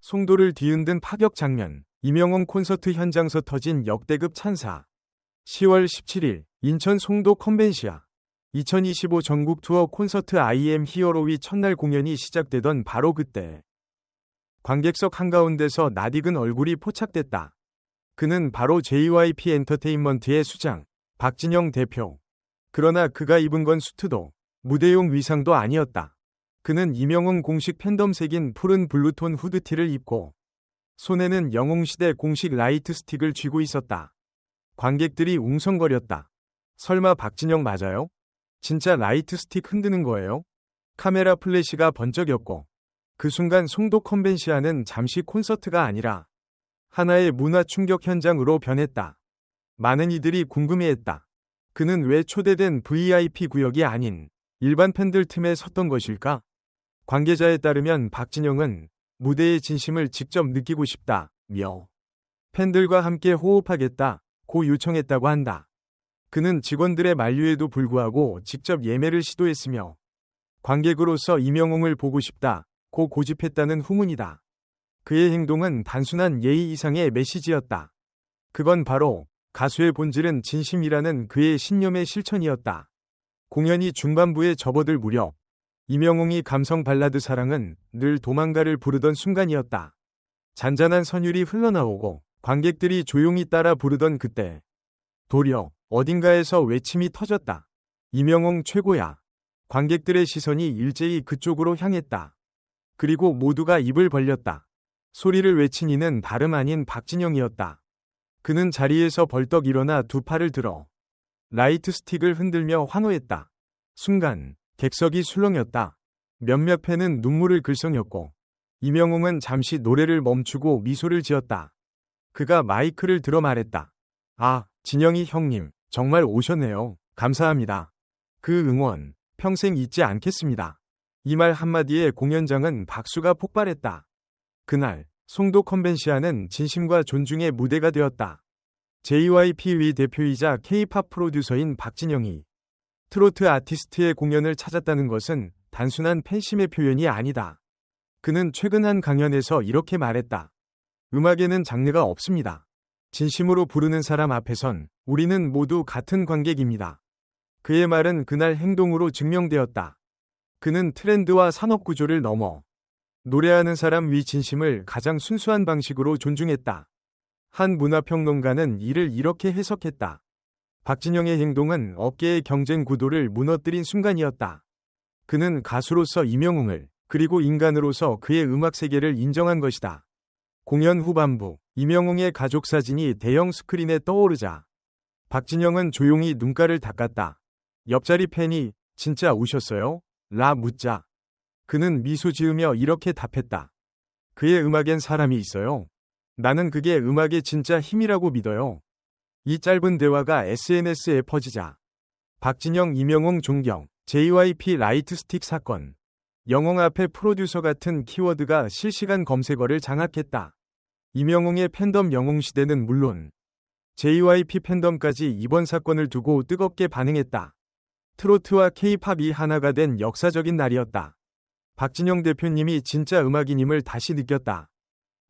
송도를 뒤흔든 파격 장면, 이명웅 콘서트 현장서 터진 역대급 찬사. 10월 17일, 인천 송도 컨벤시아. 2025 전국 투어 콘서트 IM 히어로위 첫날 공연이 시작되던 바로 그때. 관객석 한가운데서 낯익은 얼굴이 포착됐다. 그는 바로 JYP 엔터테인먼트의 수장, 박진영 대표. 그러나 그가 입은 건 수트도, 무대용 위상도 아니었다. 그는 이명웅 공식 팬덤 색인 푸른 블루톤 후드티를 입고 손에는 영웅시대 공식 라이트 스틱을 쥐고 있었다. 관객들이 웅성거렸다. 설마 박진영 맞아요? 진짜 라이트 스틱 흔드는 거예요? 카메라 플래시가 번쩍였고 그 순간 송도 컨벤시아는 잠시 콘서트가 아니라 하나의 문화 충격 현장으로 변했다. 많은 이들이 궁금해했다. 그는 왜 초대된 VIP 구역이 아닌 일반 팬들 틈에 섰던 것일까? 관계자에 따르면 박진영은 무대의 진심을 직접 느끼고 싶다, 며 팬들과 함께 호흡하겠다, 고 요청했다고 한다. 그는 직원들의 만류에도 불구하고 직접 예매를 시도했으며 관객으로서 이명웅을 보고 싶다, 고 고집했다는 후문이다. 그의 행동은 단순한 예의 이상의 메시지였다. 그건 바로 가수의 본질은 진심이라는 그의 신념의 실천이었다. 공연이 중반부에 접어들 무렵 이명웅이 감성 발라드 사랑은 늘 도망가를 부르던 순간이었다. 잔잔한 선율이 흘러나오고 관객들이 조용히 따라 부르던 그때 도리어 어딘가에서 외침이 터졌다. 이명웅 최고야. 관객들의 시선이 일제히 그쪽으로 향했다. 그리고 모두가 입을 벌렸다. 소리를 외친 이는 다름 아닌 박진영이었다. 그는 자리에서 벌떡 일어나 두 팔을 들어 라이트 스틱을 흔들며 환호했다. 순간 객석이 술렁였다. 몇몇 팬은 눈물을 글썽였고 이명웅은 잠시 노래를 멈추고 미소를 지었다. 그가 마이크를 들어 말했다. 아, 진영이 형님, 정말 오셨네요. 감사합니다. 그 응원, 평생 잊지 않겠습니다. 이 말 한마디에 공연장은 박수가 폭발했다. 그날, 송도 컨벤시아는 진심과 존중의 무대가 되었다. JYP의 대표이자 K-팝 프로듀서인 박진영이 트로트 아티스트의 공연을 찾았다는 것은 단순한 팬심의 표현이 아니다. 그는 최근 한 강연에서 이렇게 말했다. 음악에는 장르가 없습니다. 진심으로 부르는 사람 앞에선 우리는 모두 같은 관객입니다. 그의 말은 그날 행동으로 증명되었다. 그는 트렌드와 산업 구조를 넘어 노래하는 사람 위 진심을 가장 순수한 방식으로 존중했다. 한 문화평론가는 이를 이렇게 해석했다. 박진영의 행동은 업계의 경쟁 구도를 무너뜨린 순간이었다. 그는 가수로서 이명웅을 그리고 인간으로서 그의 음악 세계를 인정한 것이다. 공연 후반부 이명웅의 가족 사진이 대형 스크린에 떠오르자 박진영은 조용히 눈가를 닦았다. 옆자리 팬이 진짜 우셨어요? 라 묻자 그는 미소 지으며 이렇게 답했다. 그의 음악엔 사람이 있어요. 나는 그게 음악의 진짜 힘이라고 믿어요. 이 짧은 대화가 SNS에 퍼지자 박진영 이명웅 존경 JYP 라이트 스틱 사건 영웅 앞에 프로듀서 같은 키워드가 실시간 검색어를 장악했다. 이명웅의 팬덤 영웅 시대는 물론 JYP 팬덤까지 이번 사건을 두고 뜨겁게 반응했다. 트로트와 K-팝이 하나가 된 역사적인 날이었다. 박진영 대표님이 진짜 음악인임을 다시 느꼈다.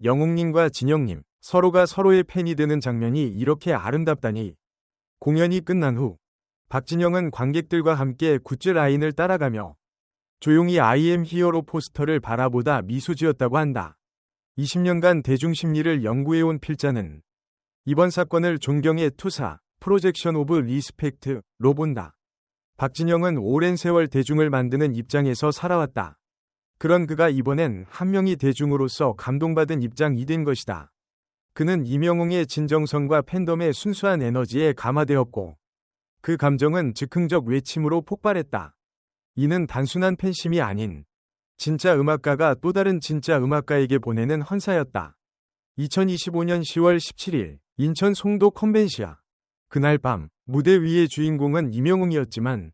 영웅님과 진영님, 서로가 서로의 팬이 되는 장면이 이렇게 아름답다니. 공연이 끝난 후 박진영은 관객들과 함께 굿즈 라인을 따라가며 조용히 IM 히어로 포스터를 바라보다 미소 지었다고 한다. 20년간 대중 심리를 연구해온 필자는 이번 사건을 존경의 투사, 프로젝션 오브 리스펙트로 본다. 박진영은 오랜 세월 대중을 만드는 입장에서 살아왔다. 그런 그가 이번엔 한 명이 대중으로서 감동받은 입장이 된 것이다. 그는 이명웅의 진정성과 팬덤의 순수한 에너지에 감화되었고 그 감정은 즉흥적 외침으로 폭발했다. 이는 단순한 팬심이 아닌 진짜 음악가가 또 다른 진짜 음악가에게 보내는 헌사였다. 2025년 10월 17일 인천 송도 컨벤시아 그날 밤 무대 위의 주인공은 이명웅이었지만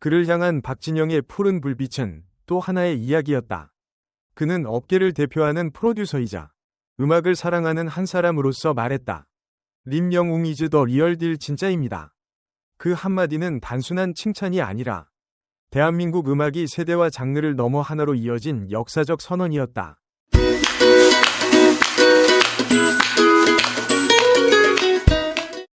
그를 향한 박진영의 푸른 불빛은 또 하나의 이야기였다. 그는 업계를 대표하는 프로듀서이자 음악을 사랑하는 한 사람으로서 말했다. 림영웅 이즈 더 리얼딜 진짜입니다. 그 한마디는 단순한 칭찬이 아니라 대한민국 음악이 세대와 장르를 넘어 하나로 이어진 역사적 선언이었다.